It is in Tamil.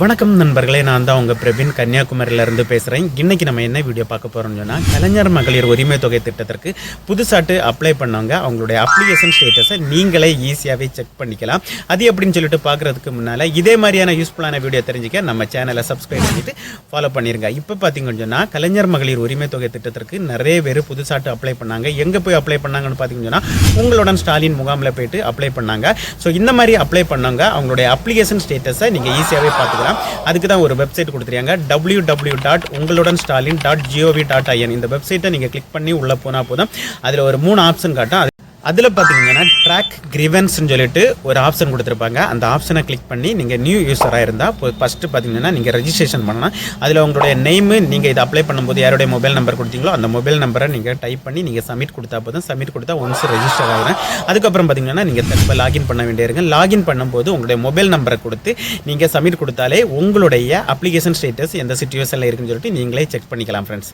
வணக்கம் நண்பர்களே நான் தான் உங்கள் பிரவீன். கன்னியாகுமரியிலேருந்து பேசுகிறேன் இன்றைக்கி நம்ம என்ன வீடியோ பார்க்க போகிறோம்னு சொன்னால் கலைஞர் மகளிர் உரிமை தொகை திட்டத்திற்கு புதுசாட்டு அப்ளை பண்ணவங்க அவங்களுடைய அப்ளிகேஷன் ஸ்டேட்டஸை நீங்களே ஈஸியாகவே செக் பண்ணிக்கலாம். அது எப்படின்னு சொல்லிட்டு பார்க்குறதுக்கு முன்னால் இதே மாதிரியான யூஸ்ஃபுல்லான வீடியோ தெரிஞ்சுக்க நம்ம சேனலை சப்ஸ்கிரைப் பண்ணிவிட்டு ஃபாலோ பண்ணிடுங்க இப்போ பார்த்தீங்கன்னு சொன்னால் கலைஞர் மகளிர் உரிமை தொகை திட்டத்திற்கு நிறைய பேர் புதுசாட்டு அப்ளை பண்ணாங்க. எங்கே போய் அப்ளை பண்ணாங்கன்னு பார்த்தீங்கன்னு சொன்னால் உங்களுடன் ஸ்டாலின் முகாமில் போயிட்டு அப்ளை பண்ணாங்க. ஸோ இந்த மாதிரி அப்ளை பண்ணவங்க அவங்களுடைய அப்ளிகேஷன் ஸ்டேட்டஸை நீங்கள் ஈஸியாகவே பார்த்துக்கலாம். அதுக்கு தான் ஒரு வெப்சைட் கொடுத்துருக்காங்க. டபிள்யூ டபிள்யூ டாட் உங்களுடன் Stalin dot G O V dot I N இந்த வெப்சைட்டை நீங்கள் கிளிக் பண்ணி உள்ளே போனால் போதும். அதில் ஒரு மூணு ஆப்ஷன் காட்டும். அதில் பார்த்தீங்கன்னா ட்ராக் கிரிவன்ஸ்னு சொல்லிட்டு ஒரு ஆப்ஷன் கொடுத்துருப்பாங்க. அந்த ஆப்ஷனை கிளிக் பண்ணி நீங்கள் நியூ யூஸராக இருந்தால் இப்போ ஃபஸ்ட்டு பார்த்தீங்கன்னா நீங்கள் ரெஜிஸ்ட்ரேஷன் பண்ணலாம். அதில் உங்களுடைய நேமு நீங்கள் இதை அப்ளை பண்ணும்போது யாருடைய மொபைல் நம்பர் கொடுத்தீங்களோ அந்த மொபைல் நம்பரை நீங்கள் டைப் பண்ணி நீங்கள் சப்மிட் கொடுத்தா போதும். சப்மிட் கொடுத்தா ஒன்ஸ் ரெஜிஸ்டர் ஆகிறேன் அதுக்கப்புறம் பார்த்தீங்கன்னா நீங்கள் திரும்ப லாகின் பண்ண வேண்டியிருங்க லாகின் பண்ணும்போது உங்களுடைய மொபைல் நம்பரை கொடுத்து நீங்கள் சப்மிட் கொடுத்தாலே உங்களுடைய அப்ளிகேஷன் ஸ்டேட்டஸ் எந்த சுச்சுவேஷனில் இருக்குன்னு சொல்லிட்டு நீங்களே செக் பண்ணிக்கலாம் ஃப்ரெண்ட்ஸ்